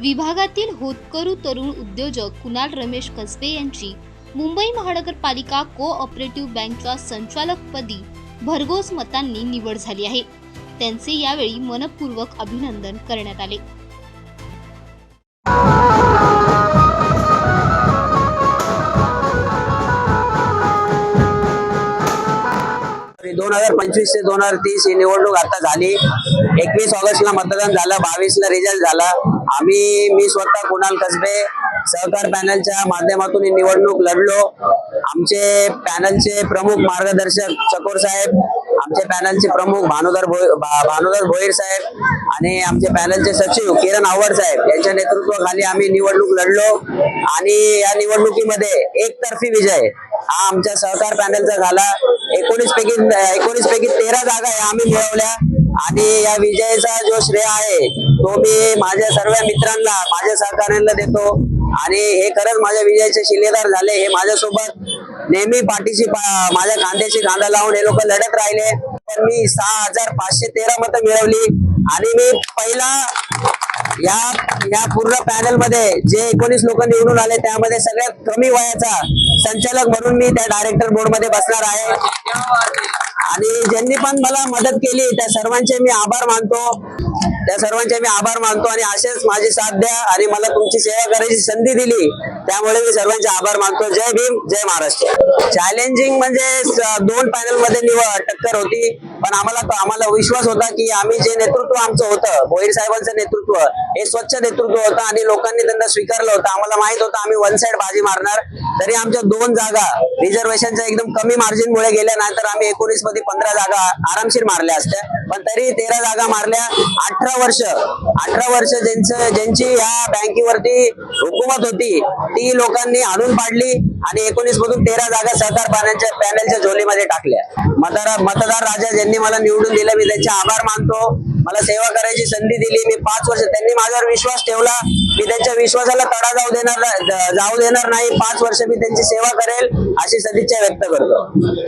विभागातील होतकरू तरुण उद्योजक कुणाल रमेश कसबे यांची मुंबई महानगरपालिका को ऑपरेटिव्ह बँकच्या संचालकपदी भरघोस मतांनी निवड झाली आहे. त्यांचे यावेळी मनपूर्वक अभिनंदन करण्यात आले. दोन हजार पंचवीस ते दोन हजार तीस ही निवडणूक आता झाली. एकवीस ऑगस्टला मतदान झालं बावीसला रिझल्ट झाला. आम्ही मी स्वतः कुणाल कसबे सहकार पॅनलच्या माध्यमातून ही निवडणूक लढलो. आमचे पॅनलचे प्रमुख मार्गदर्शक चकोर साहेब आमचे पॅनलचे प्रमुख भानुधर भोई भानुधर भोईर साहेब आणि आमचे पॅनलचे सचिव किरण आव्हाड साहेब यांच्या नेतृत्वाखाली आम्ही निवडणूक लढलो. आणि या निवडणुकीमध्ये एकतर्फी विजय हा आमच्या सहकार पॅनलचा झाला. एकोणीस पैकी एकोणीस पैकी तेरा जागा या आम्ही मिळवल्या. आणि या विजयाचा जो श्रेय आहे तो मी माझ्या सर्व मित्रांना माझ्या सहकार्यांना देतो. आणि हे खरंच माझ्या विजयाचे शिलेदार झाले. हे माझ्यासोबत नेहमी पाठीशी माझ्या खांद्याशी खांदा लावून हे लोक लढत राहिले. पण मी सहा हजार पाचशे तेरा मतं मिळवली. आणि मी पहिला या या पूर्ण पॅनलमध्ये जे एकोणीस लोक निवडून आले त्यामध्ये सगळ्यात कमी वयाचा संचालक म्हणून मी त्या डायरेक्टर बोर्डमध्ये बसणार आहे. आणि ज्यांनी पण मला मदत केली त्या सर्वांचे मी आभार मानतो. त्या सर्वांचे मी आभार मानतो आणि असेच माझी साथ द्या आणि मला तुमची सेवा करायची संधी दिली त्यामुळे मी सर्वांचे आभार मानतो. जय भीम जय महाराष्ट्र. चॅलेंजिंग म्हणजे दोन पॅनलमध्ये निवड टक्कर होती पण आम्हाला आम्हाला विश्वास होता की आम्ही जे नेतृत्व आमचं होतं भोईर साहेबांचं नेतृत्व हे स्वच्छ नेतृत्व होतं आणि लोकांनी त्यांना स्वीकारलं होतं. आम्हाला माहीत होतं आम्ही वन साइड बाजी मारणार तरी आमच्या दोन जागा रिझर्वेशनच्या एकदम कमी मार्जिनमुळे गेल्या नाहीतर आम्ही एकोणीसमध्ये पंधरा जागा आरामशीर मारल्या असत्या. पण तरी तेरा जागा मारल्या अठरा वर्ष अठरा वर्ष ज्यांचं ज्यांची या बँकेवरती हुकूमत होती ती लोकांनी आणून पाडली आणि एकोणीस मधून तेरा जागा सहकार पॅनलच्या पॅनलच्या झोलीमध्ये टाकल्या. मतदार मतदार राजा ज्यांनी मला निवडून दिलं मी त्यांचे आभार मानतो. मला सेवा करायची संधी दिली. मी पाच वर्ष त्यांनी माझ्यावर विश्वास ठेवला. मी त्यांच्या विश्वासाला तडा जाऊ देणार जाऊ देणार नाही. पाच वर्ष मी त्यांची सेवा करेल अशी सदिच्छा व्यक्त करतो.